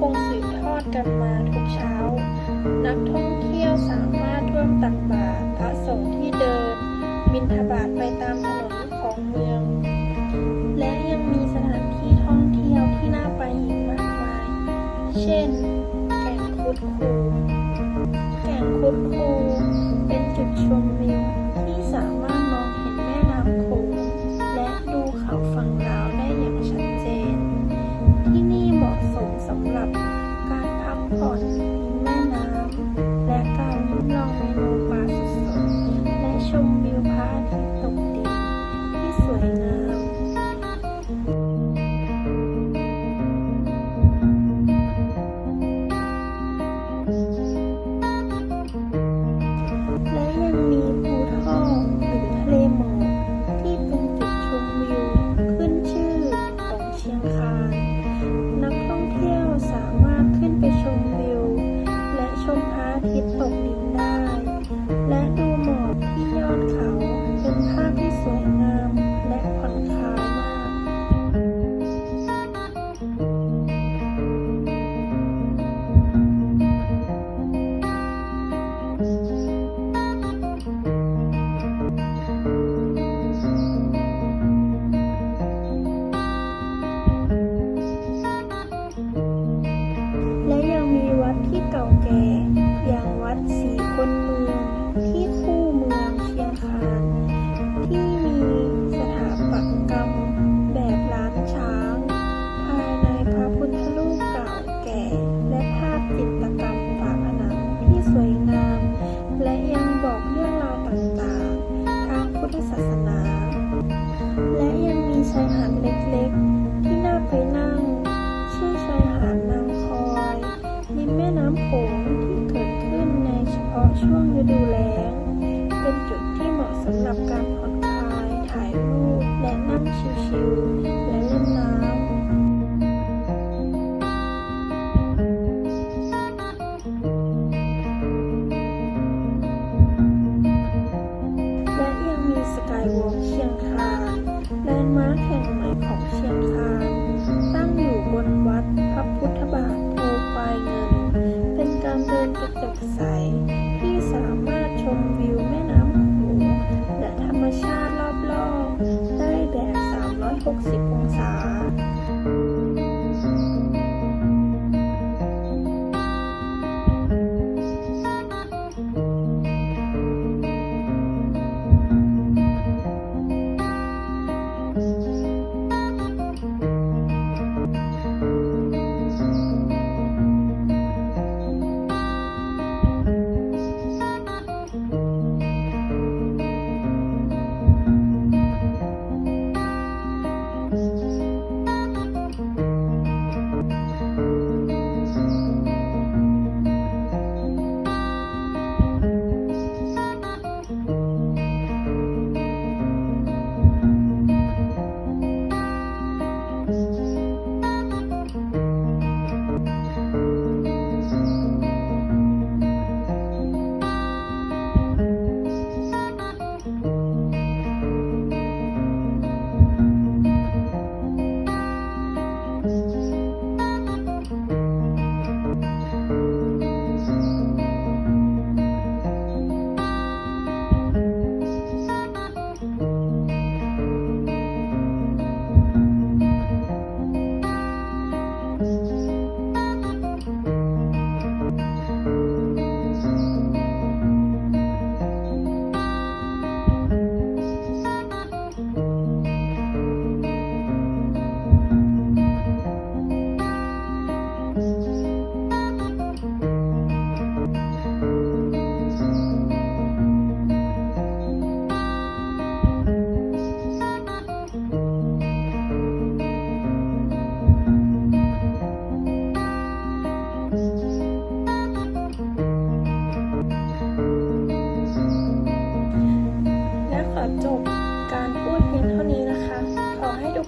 คงสืบทอดกันมาทุกเช้า นักท่องเที่ยวสามารถร่วมตักบาตรพระสงฆ์ที่เดิน บินทบาทไปตามถนนของเมือง และยังมีสถานที่ท่องเที่ยวที่น่าไปอีกมากมาย เช่น แก่งคุดคูแก่งคุดคูำโขงที่เกิดขึ้นในเฉพาะช่วงฤดูแล้ง เป็นจุดที่เหมาะสำหรับการผ่อนคลาย ถ่ายรูป และนั่งชิลๆ และเล่นน้ำและยังมีสกายวอล์กเชียงคานแลนด์มาร์คแห่งใหม่ของเชียงคาน บใส ที่สามารถชมวิวแม่น้ำโขงและธรรมชาติรอบๆ ได้แบบ 360 องศา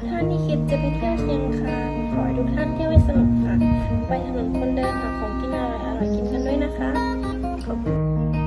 ท่านที่คิดจะไปเที่ยวเชียงคานขอให้ทุกท่านเที่ยวให้สนุกค่ะ ไปถนนคนเดินหาของกินอร่อยอร่อยกินกันด้วยนะคะ ขอบคุณ